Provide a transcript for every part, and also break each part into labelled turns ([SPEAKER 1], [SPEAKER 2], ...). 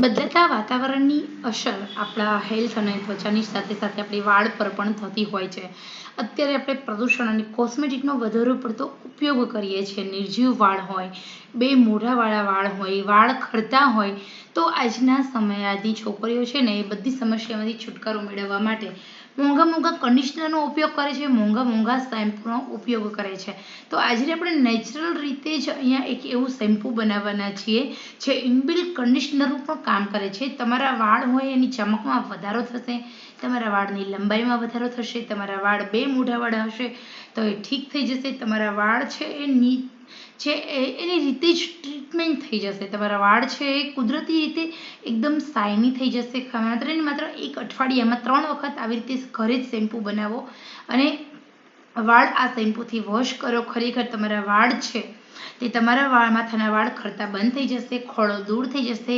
[SPEAKER 1] બદલાતા વાતાવરણની અસર આપણા હેલ્થ અને ત્વચાની સાથે સાથે આપણી વાળ પર પણ થતી હોય છે. અત્યારે આપણે પ્રદૂષણ અને કોસ્મેટિકનો વધારે પડતો ઉપયોગ કરીએ છીએ. નિર્જીવ વાળ હોય, બે મોઢાવાળા વાળ હોય, વાળ ખરતા હોય તો આજના સમયાથી છોકરીઓ છે ને એ બધી સમસ્યામાંથી છુટકારો મેળવવા માટે મોંઘા મોંઘા કન્ડિશનરનો ઉપયોગ કરે છે, મોંઘા મોંઘા શેમ્પૂનો ઉપયોગ કરે છે. તો આજે આપણે નેચરલ રીતે જ અહીંયા એક એવું શેમ્પૂ બનાવવાના છીએ, જે ઇનબિલ્ટ કન્ડિશનરનું પણ કામ કરે છે. તમારા વાળ હોય એની ચમકમાં વધારો થશે, તમારા વાળની લંબાઈમાં વધારો થશે, તમારા વાળ બે મોઢાવાળા હશે, તો એ ઠીક થઈ જશે. તમારા વાળ છે એ ની છે એની રીતે જ ટ્રીટમેન્ટ થઈ જશે. તમારા વાળ છે એ કુદરતી રીતે એકદમ શાઇની થઈ જશે. માત્ર ને માત્ર એક અઠવાડિયામાં ત્રણ વખત આવી રીતે ઘરે જ શેમ્પૂ બનાવો અને વાળ આ શેમ્પૂથી વોશ કરો. ખરેખર તમારા વાળ છે તે તમારા વાળ માથાના વાળ ખરતા બંધ થઈ જશે, ખોળો દૂર થઈ જશે,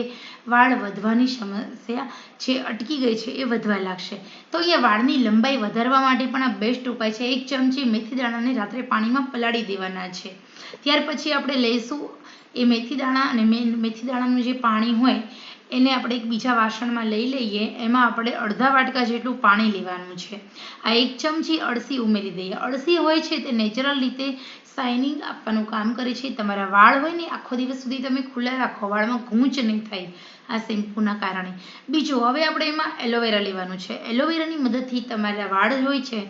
[SPEAKER 1] વાળ વધવાની સમસ્યા જે અટકી ગઈ છે એ વધવા લાગશે. તો અહીંયા વાળની લંબાઈ વધારવા માટે પણ આ બેસ્ટ ઉપાય છે. એક ચમચી મેથી દાણાને રાત્રે પાણીમાં પલાળી દેવાના છે. ત્યાર પછી આપણે લઈશું એ મેથી દાણા અને મેથી દાણાનું જે પાણી હોય એને આપણે એક બીજા વાસણમાં લઈ લઈએ, એમાં આપણે અડધા વાટકા જેટલું પાણી લેવાનું છે. આ એક ચમચી અળસી ઉમેરી દઈએ. અળસી હોય છે તે નેચરલ રીતે શાઇનિંગ આપવાનું કામ કરે છે. તમારા વાળ હોય ને આખો દિવસ સુધી તમે ખુલ્લા રાખો. વાળમાં ગૂંચ નહીં થાય. આ શેમ્પૂના કારણે. બીજું, હવે આપણે એમાં એલોવેરા લેવાનું છે. એલોવેરાની મદદથી તમારા વાળ હોય છે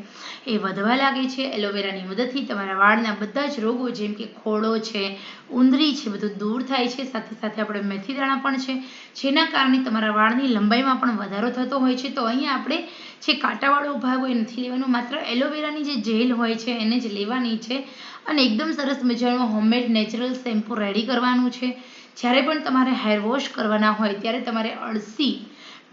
[SPEAKER 1] એ વધવા લાગે છે. એલોવેરાની મદદથી તમારા વાળના બધા જ રોગો જેમ કે ખોડો છે ઉંદરી છે, બધું દૂર થાય છે. સાથે સાથે આપણે મેથી દાણા પણ છે, જેના કારણે તમારા વાળની લંબાઈમાં પણ વધારો થતો હોય છે. તો અહીંયા આપણે જે કાંટાવાળો ભાગ હોય નથી લેવાનો. માત્ર એલોવેરાની જે જેલ હોય છે, એને જ લેવાની છે. અને એકદમ સરસ મજાનું હોમમેડ નેચરલ શેમ્પૂ રેડી કરવાનું છે. જ્યારે પણ તમારે હેર વોશ કરવાના હોય ત્યારે તમારે અળસી,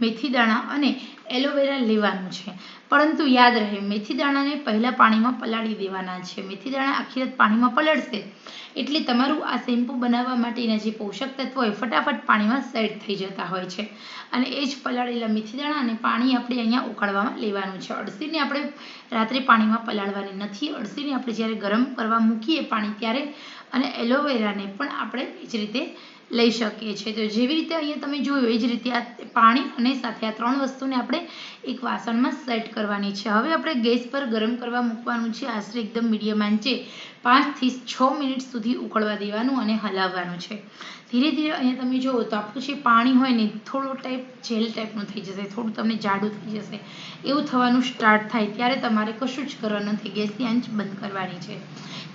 [SPEAKER 1] મેથી દાણા અને એલોવેરા લેવાનું છે. પરંતુ યાદ રહે, મેથી દાણાને પહેલાં પાણીમાં પલાળી દેવાના છે. મેથી દાણા આખી રાત પાણીમાં પલળશે એટલે તમારું આ શેમ્પૂ બનાવવા માટેના જે પોષક તત્વો હોય ફટાફટ પાણીમાં સેટ થઈ જતા હોય છે. અને એ જ પલાળેલા મેથી દાણા અને પાણી આપણે અહીંયા ઉકાળવામાં લેવાનું છે. અળસીને આપણે રાત્રે પાણીમાં પલાળવાની નથી. અળસીને આપણે જ્યારે ગરમ કરવા મૂકીએ પાણી ત્યારે અને એલોવેરાને પણ આપણે એ જ રીતે લઈ શકીએ છીએ. તો જેવી રીતે અહીંયા તમે જોયું, એ જ રીતે આ પાણી અને સાથે આ ત્રણ વસ્તુને આપણે એક વાસણમાં સેટ કરવાની છે. હવે આપણે ગેસ પર ગરમ કરવા મૂકવાનું છે. આશરે એકદમ મીડિયમ આંચે પાંચથી છ મિનિટ સુધી ઉકળવા દેવાનું અને હલાવવાનું છે. ધીરે ધીરે અહીંયા તમે જુઓ તો આપણું જે પાણી હોય ને, થોડું ટાઈપ જેલ ટાઈપનું થઈ જશે, થોડું તમને જાડું થઈ જશે, એવું થવાનું સ્ટાર્ટ થાય ત્યારે તમારે કશું જ કરવાનું નથી. ગેસની આંચ બંધ કરવાની છે.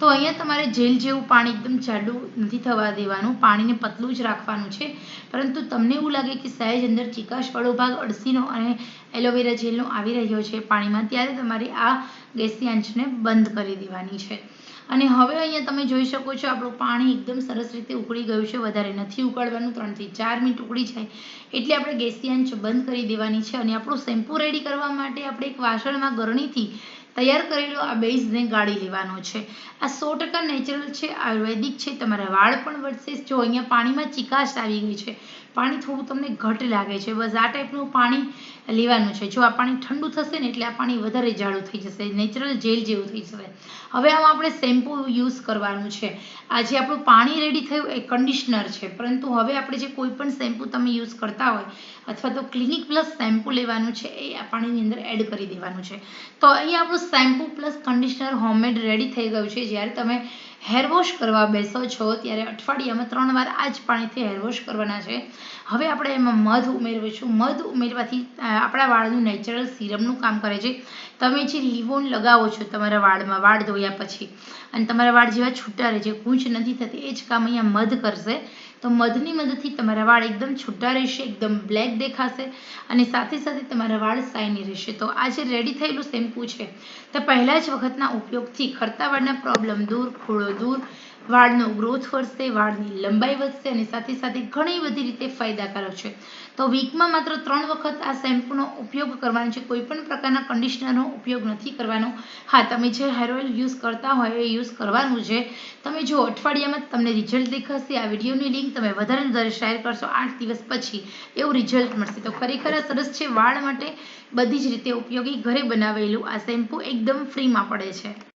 [SPEAKER 1] તો અહીંયા તમારે જેલ જેવું પાણી એકદમ જાડું નથી થવા દેવાનું. પાણીને પતલું જ રાખવાનું છે. પરંતુ તમને એવું લાગે કે સહેજ અંદર ચિકાશવાળો ભાગ અળસીનો અને એલોવેરા જેલનો આવી રહ્યો છે પાણીમાં, ત્યારે તમારે આ ગેસની આંચને બંધ કરી દેવાની છે. અને હવે અહીંયા તમે જોઈ શકો છો આપણું પાણી એકદમ સરસ રીતે ઉકળી ગયું છે. વધારે નથી ઉકળવાનું, ત્રણથી ચાર મિનિટ ઉકળી જાય એટલે આપણે ગેસની આંચ બંધ કરી દેવાની છે. અને આપણું શેમ્પૂ રેડી કરવા માટે આપણે એક વાસણમાં ગરણીથી તૈયાર કરેલો આ બેઝને ગાળી લેવાનો છે. આ સો ટકા નેચરલ છે, આયુર્વેદિક છે. તમારા વાળ પણ વધશે. જો અહીંયા પાણીમાં ચિકાશ આવી ગઈ છે પાણી થોડું તમને ઘટ લાગે છે. બસ આ ટાઈપનું પાણી લેવાનું છે. જો આ પાણી ઠંડુ થશે ને એટલે આ પાણી વધારે જાડું થઈ જશે. નેચરલ જેલ જેવું થઈ જશે. હવે આમાં આપણે શેમ્પૂ યુઝ કરવાનું છે. આ જે આપણું પાણી રેડી થયું એ કન્ડિશનર છે. પરંતુ હવે આપણે જે કોઈ પણ શેમ્પૂ તમે યુઝ કરતા હોય અથવા તો ક્લિનિક પ્લસ શેમ્પૂ લેવાનું છે એ આ પાણીની અંદર એડ કરી દેવાનું છે. તો અહીંયા આપણું shampoo plus conditioner homemade ready થઈ ગયું છે. જ્યારે તમે હેર વોશ કરવા બેસો છો, ત્યારે અઠવાડિયામાં ત્રણ વાર આ જ પાણીથી હેર વોશ કરવાના છે. હવે આપણે એમાં મધ ઉમેરવીશું. મધ ઉમેરવાથી આપણા વાળનું નેચરલ સિરમનું કામ કરે છે. તમે જે લીવોન લગાવો છો તમારા વાળમાં, વાળ ધોયા પછી, અને તમારા વાળ જેવા છૂટા રહે છે ગૂંચ નથી થતી, એ જ કામ અહીંયા મધ કરશે. તો મધની મદદથી તમારા વાળ એકદમ છૂટા રહેશે, એકદમ બ્લેક દેખાશે, અને સાથે સાથે તમારા વાળ શાઇની રહેશે. તો આ જે રેડી થયેલું શેમ્પૂ છે, તે પહેલાં જ વખતના ઉપયોગથી, ખરતા વાળના પ્રોબ્લેમ દૂર ખોળો દૂર વાળનો ગ્રોથ વધશે, વાળની લંબાઈ વધશે અને સાથે સાથે ઘણી બધી રીતે ફાયદાકારક છે. તો વીકમાં માત્ર ત્રણ વખત આ શેમ્પૂનો ઉપયોગ કરવાનો છે. કોઈ પણ પ્રકારના કન્ડિશનરનો ઉપયોગ નથી કરવાનો. હા, તમે જે હેર ઓઇલ યુઝ કરતા હોય એ યુઝ કરવાનું છે. તમે જો અઠવાડિયામાં તમને રિઝલ્ટ દેખાશે. આ વિડીયોની લિંક તમે વધારે વધારે શેર કરશો. આઠ દિવસ પછી એવું રિઝલ્ટ મળશે. તો ખરેખર સરસ છે. વાળ માટે બધી જ રીતે ઉપયોગી ઘરે બનાવેલું આ શેમ્પૂ એકદમ ફ્રીમાં પડે છે.